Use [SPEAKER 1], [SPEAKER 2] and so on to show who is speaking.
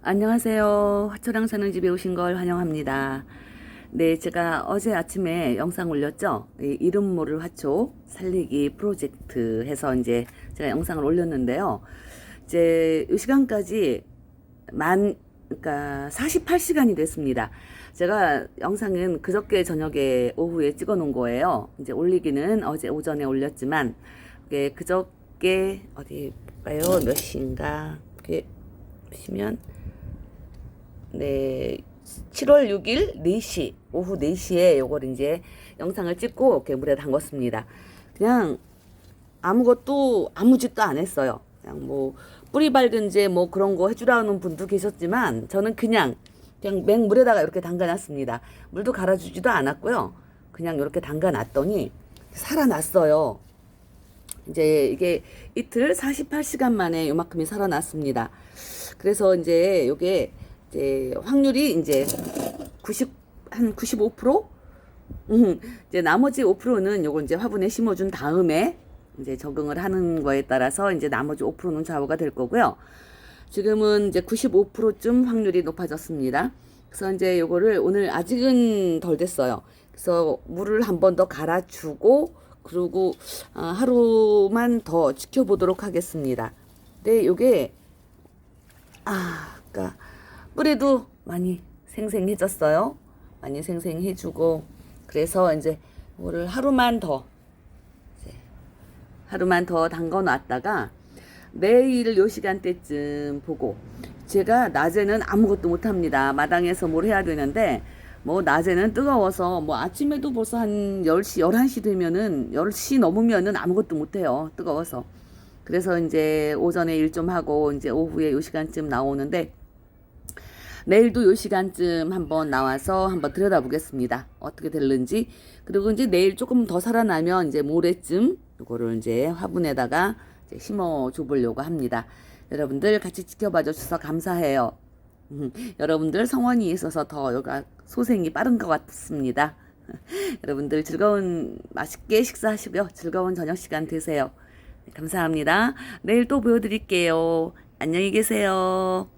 [SPEAKER 1] 안녕하세요. 화초랑 사는 집에 오신 걸 환영합니다. 네, 제가 어제 아침에 영상 올렸죠. 이 이름 모를 화초 살리기 프로젝트 해서 이제 제가 영상을 올렸는데요. 이제 이 시간까지 만, 그러니까 48시간이 됐습니다. 제가 영상은 그저께 저녁에 오후에 찍어 놓은 거예요. 이제 올리기는 어제 오전에 올렸지만, 이게 그저께, 어디 볼까요? 몇 시인가? 이렇게 보시면, 네, 7월 6일 4시, 오후 4시에 요걸 이제 영상을 찍고 이렇게 물에 담궜습니다. 그냥 아무것도, 아무 짓도 안 했어요. 그냥 뭐, 뿌리 밝은제 뭐 그런 거 해주라는 분도 계셨지만, 저는 그냥, 그냥 맹 물에다가 이렇게 담가놨습니다. 물도 갈아주지도 않았고요. 그냥 이렇게 담가놨더니, 살아났어요. 이제 이게 이틀 48시간 만에 요만큼이 살아났습니다. 그래서 이제 요게 이제 확률이 이제 90, 한 95%? 음, 이제 나머지 5%는 요거 이제 화분에 심어준 다음에 이제 적응을 하는 거에 따라서 이제 나머지 5%는 좌우가 될 거고요. 지금은 이제 95%쯤 확률이 높아졌습니다. 그래서 이제 요거를 오늘 아직은 덜 됐어요. 그래서 물을 한 번 더 갈아주고 그리고 아, 하루만 더 지켜보도록 하겠습니다. 근데 요게 아, 뿌리도 많이 생생해졌어요. 많이 생생해주고 그래서 이제 이거를 하루만 더 하루만 더 담궈 놨다가 내일 요 시간대쯤 보고 제가 낮에는 아무것도 못 합니다. 마당에서 뭘 해야 되는데 뭐 낮에는 뜨거워서 뭐 아침에도 벌써 한 10시, 11시 되면은 10시 넘으면은 아무것도 못 해요. 뜨거워서. 그래서 이제 오전에 일 좀 하고 이제 오후에 요 시간쯤 나오는데 내일도 요 시간쯤 한번 나와서 한번 들여다보겠습니다. 어떻게 될는지. 그리고 이제 내일 조금 더 살아나면 이제 모레쯤 요거를 이제 화분에다가 이제 심어 줘 보려고 합니다. 여러분들 같이 지켜봐 주셔서 감사해요. 음, 여러분들 성원이 있어서 더 여가 소생이 빠른 것 같습니다. 여러분들 즐거운 맛있게 식사하시고요. 즐거운 저녁 시간 되세요. 네, 감사합니다. 내일 또 보여드릴게요. 안녕히 계세요.